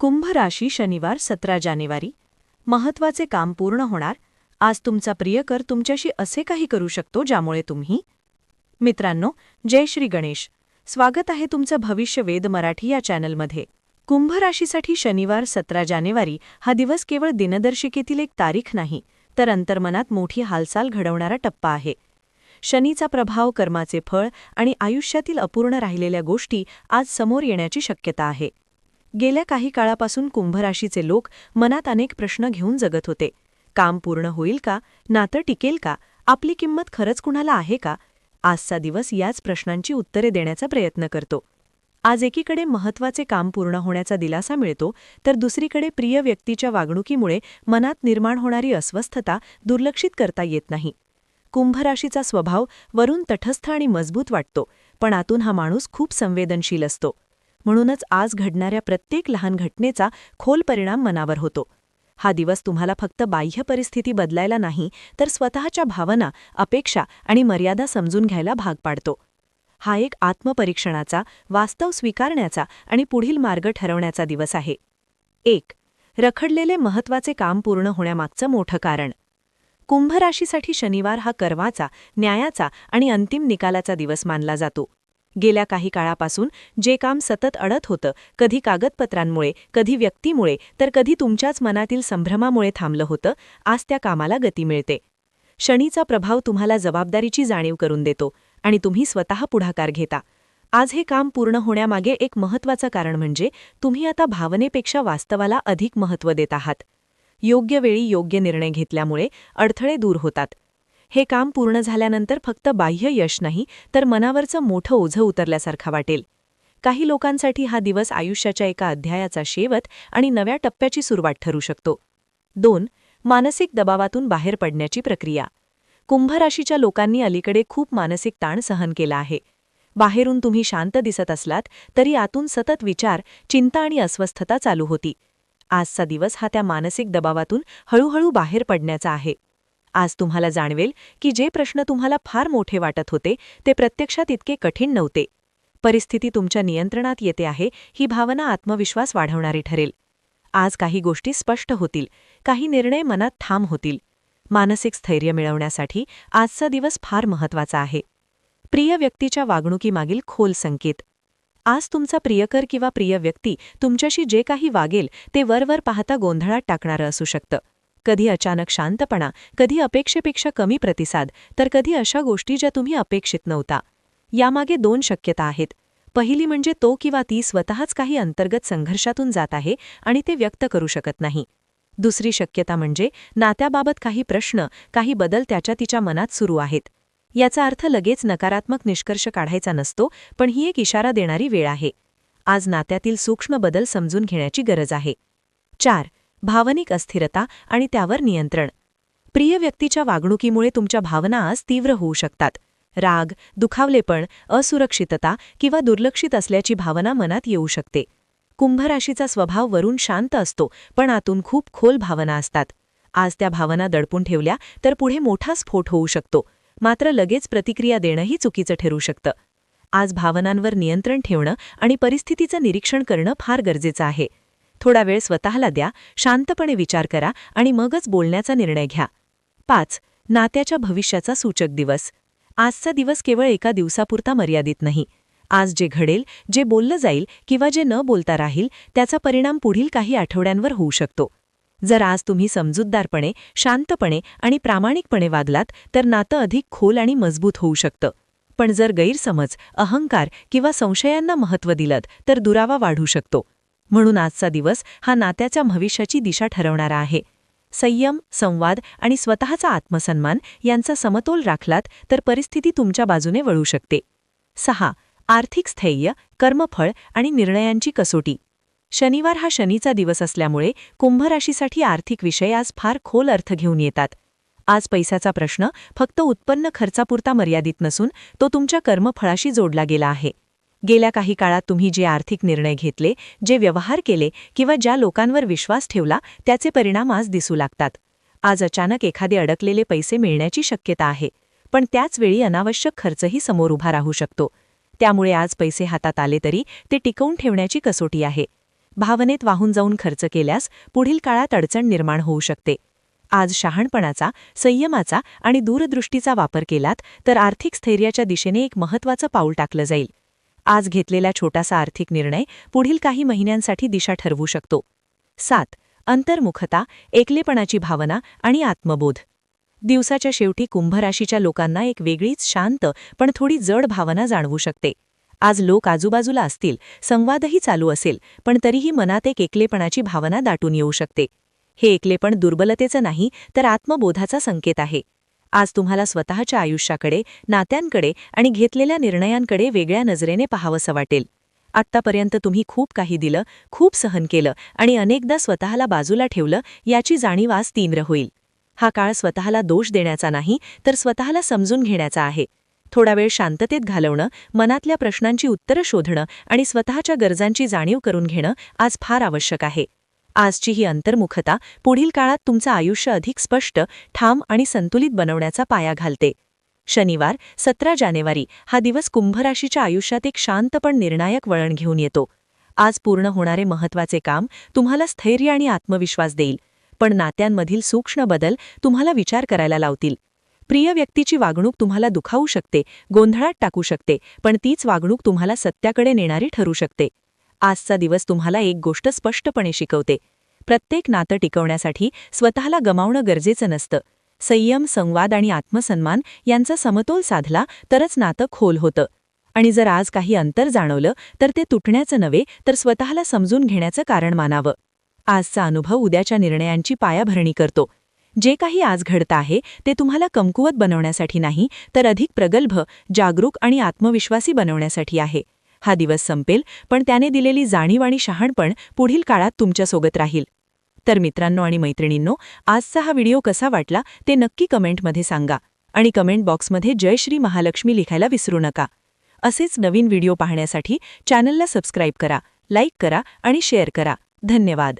कुंभ राशी शनिवार सतरा जानेवारी. महत्त्वाचे काम पूर्ण होणार. आज तुमचा प्रियकर तुमच्याशी असे काही करू शकतो ज्यामुळे तुम्ही मित्रांनो जय श्री गणेश. स्वागत आहे तुमचं भविष्य वेद मराठी या चॅनलमध्ये. कुंभ राशीसाठी शनिवार सतरा जानेवारी हा दिवस केवळ दिनदर्शिकेतील एक तारीख नाही तर अंतर्मनात मोठी हालचाल घडवणारा टप्पा आहे. शनीचा प्रभाव कर्माचे फळ आणि आयुष्यातील अपूर्ण राहिलेल्या गोष्टी आज समोर येण्याची शक्यता आहे. गेल्या काही काळापासून कुंभराशीचे लोक मनात अनेक प्रश्न घेऊन जगत होते. काम पूर्ण होईल का? नातं टिकेल का? आपली किंमत खरंच कुणाला आहे का? आजचा दिवस याच प्रश्नांची उत्तरे देण्याचा प्रयत्न करतो. आज एकीकडे महत्त्वाचे काम पूर्ण होण्याचा दिलासा मिळतो तर दुसरीकडे प्रिय व्यक्तीच्या वागणुकीमुळे मनात निर्माण होणारी अस्वस्थता दुर्लक्षित करता येत नाही. कुंभराशीचा स्वभाव वरून तटस्थ आणि मजबूत वाटतो पण आतून हा माणूस खूप संवेदनशील असतो. म्हणूनच आज घडणाऱ्या प्रत्येक लहान घटनेचा खोल परिणाम मनावर होतो. हा दिवस तुम्हाला फक्त बाह्य परिस्थिती बदलायला नाही तर स्वतःच्या भावना अपेक्षा आणि मर्यादा समजून घ्यायला भाग पाडतो. हा एक आत्मपरीक्षणाचा वास्तव स्वीकारण्याचा आणि पुढील मार्ग ठरवण्याचा दिवस आहे. एक रखडलेले महत्त्वाचे काम पूर्ण होण्यामागचं मोठं कारण. कुंभ राशीसाठी शनिवार हा कर्वाचा न्यायाचा आणि अंतिम निकालाचा दिवस मानला जातो. गेल्या काही काळापासून जे काम सतत अडत होतं कधी कागदपत्रांमुळे कधी व्यक्तीमुळे तर कधी तुमच्याच मनातील संभ्रमामुळे थांबलं होतं आज त्या कामाला गती मिळते. शनीचा प्रभाव तुम्हाला जबाबदारीची जाणीव करून देतो आणि तुम्ही स्वतः पुढाकार घेता. आज हे काम पूर्ण होण्यामागे एक महत्वाचं कारण म्हणजे तुम्ही आता भावनेपेक्षा वास्तवाला अधिक महत्त्व देत आहात. योग्य वेळी योग्य निर्णय घेतल्यामुळे अडथळे दूर होतात. हे काम पूर्ण झाल्यानंतर फक्त बाह्य यश नाही तर मनावरचं मोठं ओझं उतरल्यासारखा वाटेल. काही लोकांसाठी हा दिवस आयुष्याच्या एका अध्यायाचा शेवट आणि नव्या टप्प्याची सुरुवात ठरू शकतो. दोन मानसिक दबावातून बाहेर पडण्याची प्रक्रिया. कुंभ राशीच्या लोकांनी अलीकडे खूप मानसिक ताण सहन केला आहे. बाहेरून तुम्ही शांत दिसत असलात तरी आतून सतत विचार चिंता आणि अस्वस्थता चालू होती. आजचा दिवस हा त्या मानसिक दबावातून हळूहळू बाहेर पडण्याचा आहे. आज तुम्हाला जाणवेल की जे प्रश्न तुम्हाला फार मोठे वाटत होते ते प्रत्यक्षात इतके कठीण नव्हते. परिस्थिती तुमच्या नियंत्रणात येते आहे ही भावना आत्मविश्वास वाढवणारी ठरेल. आज काही गोष्टी स्पष्ट होतील काही निर्णय मनात ठाम होतील. मानसिक स्थैर्य मिळवण्यासाठी आजचा दिवस फार महत्त्वाचा आहे. प्रिय व्यक्तीच्या वागणुकीमागील खोल संकेत. आज तुमचा प्रियकर किंवा प्रिय व्यक्ती तुमच्याशी जे काही वागेल ते वरवर पाहता गोंधळात टाकणारं असू शकतं. कधी अचानक शांतपणा कधी अपेक्षेपेक्षा कमी प्रतिसाद तर कधी अशा गोष्टी ज्या तुम्ही अपेक्षित नव्हता. यामागे दोन शक्यता आहेत. पहिली म्हणजे तो किंवा ती स्वतःच काही अंतर्गत संघर्षातून जात आहे आणि ते व्यक्त करू शकत नाही. दुसरी शक्यता म्हणजे नात्याबाबत काही प्रश्न काही बदल त्याच्या तिच्या मनात सुरू आहेत. याचा अर्थ लगेच नकारात्मक निष्कर्ष काढायचा नसतो पण ही एक इशारा देणारी वेळ आहे. आज नात्यातील सूक्ष्म बदल समजून घेण्याची गरज आहे. चार भावनिक अस्थिरता आणि त्यावर नियंत्रण. प्रिय व्यक्तीच्या वागणुकीमुळे तुमच्या भावना आज तीव्र होऊ शकतात. राग दुखावलेपण असुरक्षितता किंवा दुर्लक्षित असल्याची भावना मनात येऊ शकते. कुंभराशीचा स्वभाव वरून शांत असतो पण आतून खूप खोल भावना असतात. आज त्या भावना दडपून ठेवल्या तर पुढे मोठा स्फोट होऊ शकतो. मात्र लगेच प्रतिक्रिया देणंही चुकीचं ठरू शकतं. आज भावनांवर नियंत्रण ठेवणं आणि परिस्थितीचं निरीक्षण करणं फार गरजेचं आहे. थोडा वेळ स्वतःला द्या शांतपणे विचार करा आणि मगच बोलण्याचा निर्णय घ्या. पाच नात्याच्या भविष्याचा सूचक दिवस. आजचा दिवस केवळ एका दिवसापुरता मर्यादित नाही. आज जे घडेल जे बोललं जाईल किंवा जे न बोलता राहील त्याचा परिणाम पुढील काही आठवड्यांवर होऊ शकतो. जर आज तुम्ही समजूतदारपणे शांतपणे आणि प्रामाणिकपणे वागलात तर नातं अधिक खोल आणि मजबूत होऊ शकतं. पण जर गैरसमज अहंकार किंवा संशयांना महत्त्व दिलं तर दुरावा वाढू शकतो. म्हणून आजचा दिवस हा नात्याच्या भविष्याची दिशा ठरवणारा आहे. संयम संवाद आणि स्वतःचा आत्मसन्मान यांचा समतोल राखलात तर परिस्थिती तुमच्या बाजूने वळू शकते. सहा. आर्थिक स्थैर्य कर्मफळ आणि निर्णयांची कसोटी. शनिवार हा शनीचा दिवस असल्यामुळे कुंभराशीसाठी आर्थिक विषय आज फार खोल अर्थ घेऊन येतात. आज पैशाचा प्रश्न फक्त उत्पन्न खर्चापुरता मर्यादित नसून तो तुमच्या कर्मफळाशी जोडला गेला आहे. गेल्या काही काळात तुम्ही जे आर्थिक निर्णय घेतले जे व्यवहार केले किंवा ज्या लोकांवर विश्वास ठेवला त्याचे परिणाम आज दिसू लागतात. आज अचानक एखादे अडकलेले पैसे मिळण्याची शक्यता आहे. पण त्याचवेळी अनावश्यक खर्चही समोर उभा राहू शकतो. त्यामुळे आज पैसे हातात आले तरी ते टिकवून ठेवण्याची कसोटी आहे. भावनेत वाहून जाऊन खर्च केल्यास पुढील काळात अडचण निर्माण होऊ शकते. आज शहाणपणाचा संयमाचा आणि दूरदृष्टीचा वापर केलात तर आर्थिक स्थैर्याच्या दिशेने एक महत्त्वाचं पाऊल टाकलं जाईल. आज घेतलेला छोटासा आर्थिक निर्णय पुढील काही महिन्यांसाठी दिशा ठरवू शकतो. सात. अंतर्मुखता एकलेपणाची भावना आणि आत्मबोध. दिवसाच्या शेवटी कुंभराशीच्या लोकांना एक वेगळीच शांत पण थोडी जड भावना जाणवू शकते. आज लोक आजूबाजूला असतील संवादही चालू असेल पण तरीही मनात एक एकलेपणाची भावना दाटून येऊ शकते. हे एकलेपण दुर्बलतेचं नाही तर आत्मबोधाचा संकेत आहे. आज तुम्हाला स्वतःच्या आयुष्याकडे नात्यांकडे आणि घेतलेल्या निर्णयांकडे वेगळ्या नजरेने पाहावंसं वाटेल. आत्तापर्यंत तुम्ही खूप काही दिलं खूप सहन केलं आणि अनेकदा स्वतःला बाजूला ठेवलं याची जाणीव आज तीव्र होईल. हा काळ स्वतःला दोष देण्याचा नाही तर स्वतःला समजून घेण्याचा आहे. थोडा वेळ शांततेत घालवणं मनातल्या प्रश्नांची उत्तरं शोधणं आणि स्वतःच्या गरजांची जाणीव करून घेणं आज फार आवश्यक आहे. आजची ही अंतर्मुखता पुढील काळात तुमचं आयुष्य अधिक स्पष्ट ठाम आणि संतुलित बनवण्याचा पाया घालते. शनिवार सतरा जानेवारी हा दिवस कुंभराशीच्या आयुष्यात एक शांत पण निर्णायक वळण घेऊन येतो. आज पूर्ण होणारे महत्त्वाचे काम तुम्हाला स्थैर्य आणि आत्मविश्वास देईल. पण नात्यांमधील सूक्ष्म बदल तुम्हाला विचार करायला लावतील. प्रिय व्यक्तीची वागणूक तुम्हाला दुखावू शकते गोंधळात टाकू शकते पण तीच वागणूक तुम्हाला सत्याकडे नेणारी ठरू शकते. आजचा दिवस तुम्हाला एक गोष्ट स्पष्टपणे शिकवते. प्रत्येक नातं टिकवण्यासाठी स्वतःला गमावणं गरजेचं नसतं. संयम संवाद आणि आत्मसन्मान यांचा समतोल साधला तरच नातं खोल होतं. आणि जर आज काही अंतर जाणवलं तर ते तुटण्याचं नव्हे तर स्वतःला समजून घेण्याचं कारण मानावं. आजचा अनुभव उद्याच्या निर्णयांची पायाभरणी करतो. जे काही आज घडतं आहे ते तुम्हाला कमकुवत बनवण्यासाठी नाही तर अधिक प्रगल्भ जागरूक आणि आत्मविश्वासी बनवण्यासाठी आहे. हा दिवस संपेल पण त्याने दिलेली जाणीव आणि शहाणपण पुढील काळात तुमच्यासोबत राहील. तर मित्रांनो आणि मैत्रिणींनो आजचा हा व्हिडिओ कसा वाटला ते नक्की कमेंटमध्ये सांगा आणि कमेंट बॉक्समध्ये जय श्री महालक्ष्मी लिखायला विसरू नका. असेच नवीन व्हिडिओ पाहण्यासाठी चॅनलला सबस्क्राईब करा लाईक करा आणि शेअर करा. धन्यवाद.